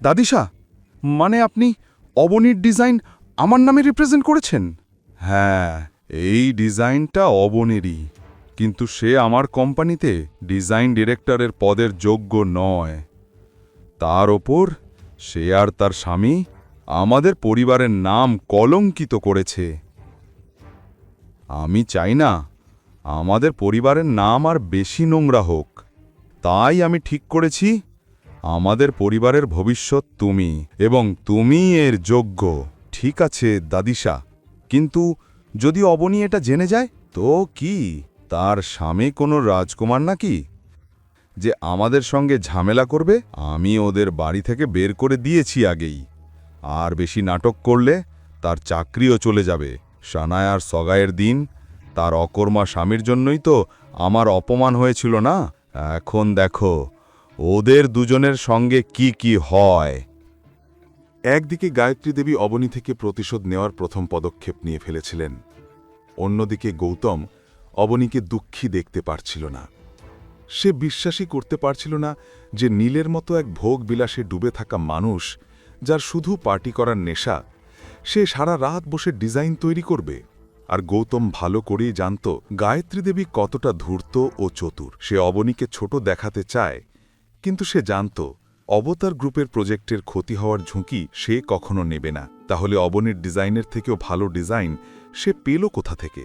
দাদিশা মানে আপনি অবনীর ডিজাইন আমার নামে রিপ্রেজেন্ট করেছেন? হ্যাঁ এই ডিজাইনটা অবনেরই, কিন্তু সে আমার কোম্পানিতে ডিজাইন ডিরেক্টরের পদের যোগ্য নয়। তার ওপর সে আর তার স্বামী আমাদের পরিবারের নাম কলঙ্কিত করেছে। আমি চাই না আমাদের পরিবারের নাম আর বেশি নোংরা হোক। তাই আমি ঠিক করেছি আমাদের পরিবারের ভবিষ্যৎ তুমি এবং তুমি এর যোগ্য। ঠিক আছে, দাদিশা। কিন্তু যদি অবনী এটা জেনে যায়, তো কি? তার স্বামী কোনো রাজকুমার নাকি? যে আমাদের সঙ্গে ঝামেলা করবে, আমি ওদের বাড়ি থেকে বের করে দিয়েছি আগেই। আর বেশি নাটক করলে তার চাকরিও চলে যাবে। সানায় আর সগায়ের দিন, তার অকর্মা স্বামীর জন্যই তো আমার অপমান হয়েছিল না? এখন দেখো। ওদের দুজনের সঙ্গে কি কি হয়? একদিকে গায়ত্রী দেবী অবনী থেকে প্রতিশোধ নেওয়ার প্রথম পদক্ষেপ নিয়ে ফেলেছিলেন। অন্যদিকে গৌতম অবনীকে দুঃখী দেখতে পারছিল না। সে বিশ্বাসই করতে পারছিল না যে নীলের মতো এক ভোগ বিলাসে ডুবে থাকা মানুষ, যার শুধু পার্টি করার নেশা, সে সারা রাত বসে ডিজাইন তৈরি করবে। আর গৌতম ভালো করেই জানত, গায়ত্রী দেবী কতটা ধূর্ত ও চতুর। সে অবনীকে ছোট দেখাতে চায় কিন্তু সে জানত, অবতার গ্রুপের প্রজেক্টের ক্ষতি হওয়ার ঝুঁকি সে কখনো নেবে না। তাহলে অবনীর ডিজাইনের থেকেও ভালো ডিজাইন সে পেল কোথা থেকে?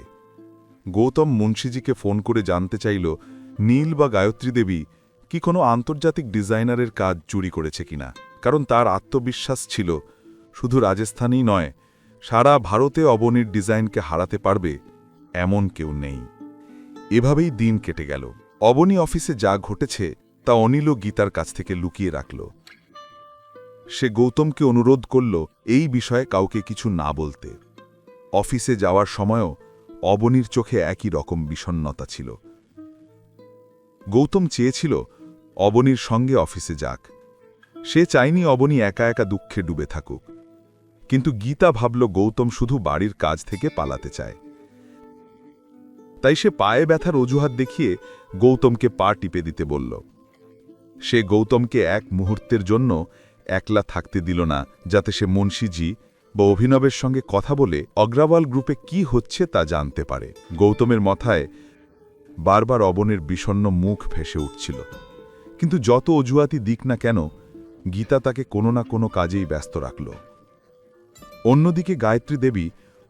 গৌতম মুন্সিজিকে ফোন করে জানতে চাইল, নীল বা গায়ত্রী দেবী কি কোনো আন্তর্জাতিক ডিজাইনারের কাজ চুরি করেছে কিনা কারণ তার আত্মবিশ্বাস ছিল, শুধু রাজস্থানেই নয়, সারা ভারতে অবনীর ডিজাইনকে হারাতে পারবে এমন কেউ নেই। এভাবেই দিন কেটে গেল। অবনী অফিসে যা ঘটেছে তা অনিল ও গীতার কাছ থেকে লুকিয়ে রাখল। সে গৌতমকে অনুরোধ করল এই বিষয়ে কাউকে কিছু না বলতে। অফিসে যাওয়ার সময়ও অবনীর চোখে একই রকম বিষণ্নতা ছিল। গৌতম চেয়েছিল অবনীর সঙ্গে অফিসে যাক। সে চায়নি অবনী একা একা দুঃখে ডুবে থাকুক। কিন্তু গীতা ভাবল গৌতম শুধু বাড়ির কাজ থেকে পালাতে চায়। তাই সে পায়ে ব্যথার অজুহাত দেখিয়ে গৌতমকে পা টিপে দিতে বলল সে গৌতমকে এক মুহূর্তের জন্য একলা থাকতে দিল না, যাতে সে মুন্সিজি বা অভিনবের সঙ্গে কথা বলে অগ্রাওয়াল গ্রুপে কি হচ্ছে তা জানতে পারে। গৌতমের মাথায় বারবার অবনের বিষণ্ন মুখ ভেসে উঠছিল। কিন্তু যত অজুহাতি দিক না কেন, গীতা তাকে কোনো না কোনো কাজেই ব্যস্ত রাখল। অন্যদিকে গায়ত্রী দেবী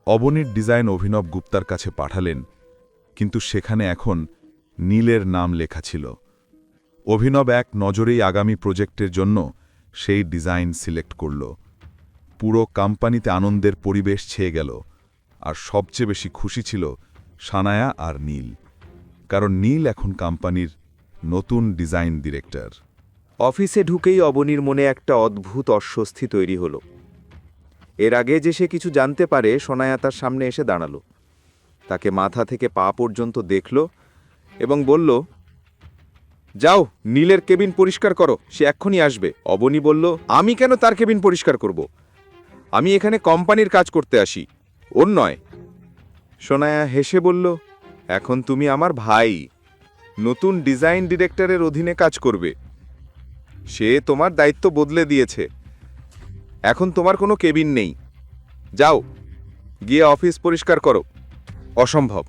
অবনীর ডিজাইন অভিনব গুপ্তার কাছে পাঠালেন, কিন্তু সেখানে এখন নীলের নাম লেখা ছিল। অভিনব এক নজরেই আগামী প্রজেক্টের জন্য সেই ডিজাইন সিলেক্ট করল। পুরো কোম্পানিতে আনন্দের পরিবেশ ছেয়ে গেল, আর সবচেয়ে বেশি খুশি ছিল সানায়া আর নীল, কারণ নীল এখন কোম্পানির নতুন ডিজাইন ডিরেক্টর। অফিসে ঢুকেই অবনীর মনে একটা অদ্ভুত অস্বস্তি তৈরি হলো। এর আগে যে সে কিছু জানতে পারে, সোনায়া তার সামনে এসে দাঁড়াল। তাকে মাথা থেকে পা পর্যন্ত দেখল এবং বলল যাও, নীলের কেবিন পরিষ্কার করো, সে এক্ষুনি আসবে। অবনী বলল, আমি কেন তার কেবিন পরিষ্কার করব? আমি এখানে কোম্পানির কাজ করতে আসি, ওর নয়। সোনায়া হেসে বলল, এখন তুমি আমার ভাই, নতুন ডিজাইন ডিরেক্টরের অধীনে কাজ করবে। সে তোমার দায়িত্ব বদলে দিয়েছে। এখন তোমার কোনো কেবিন নেই। যাও, গিয়ে অফিস পরিষ্কার করো। অসম্ভব।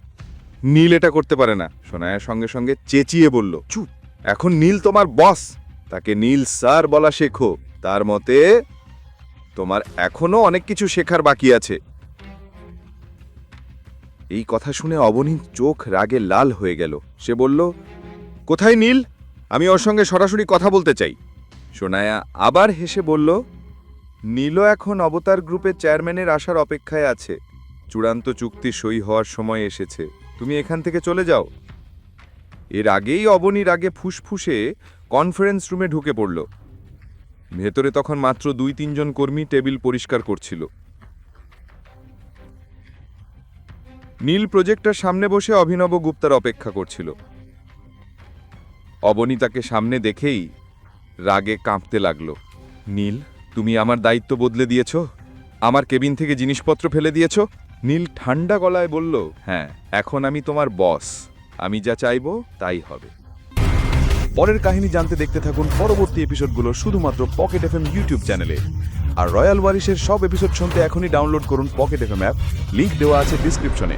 নীল এটা করতে পারে না। সোনায়া সঙ্গে সঙ্গে চেঁচিয়ে বলল, চুপ। এখন নীল তোমার বস। তাকে নীল স্যার বলা শেখো। তার মতে, তোমার এখনও অনেক কিছু শেখার বাকি আছে। এই কথা শুনে অবনীর চোখ রাগে লাল হয়ে গেল। সে বলল, কোথায় নীল? আমি ওর সঙ্গে সরাসরি কথা বলতে চাই। সোনায়া আবার হেসে বলল, নীলও এখন অবতার গ্রুপের চেয়ারম্যানের আসার অপেক্ষায় আছে। চূড়ান্ত চুক্তি সই হওয়ার সময় এসেছে। তুমি এখান থেকে চলে যাও। এর আগেই অবনীর আগে ফুসফুসে কনফারেন্স রুমে ঢুকে পড়ল। ভেতরে তখন মাত্র দুই তিনজন কর্মী টেবিল পরিষ্কার করছিল। নীল প্রজেক্টর সামনে বসে অভিনব গুপ্তার অপেক্ষা করছিল। অবনী তাকে সামনে দেখেই রাগে কাঁপতে লাগল। নীল, তুমি আমার দায়িত্ব বদলে দিয়েছ? আমার কেবিন থেকে জিনিসপত্র ফেলে দিয়েছ? নীল ঠান্ডা গলায় বলল হ্যাঁ এখন আমি তোমার বস। আমি যা চাইব তাই হবে। পরের কাহিনী জানতে দেখতে থাকুন পরবর্তী এপিসোডগুলো শুধুমাত্র পকেট এফএম ইউটিউব চ্যানেলে আর রয়্যাল ওয়ারিশের সব এপিসোড শুনতে এখনই ডাউনলোড করুন পকেট এফএম অ্যাপ লিঙ্ক দেওয়া আছে ডিসক্রিপশনে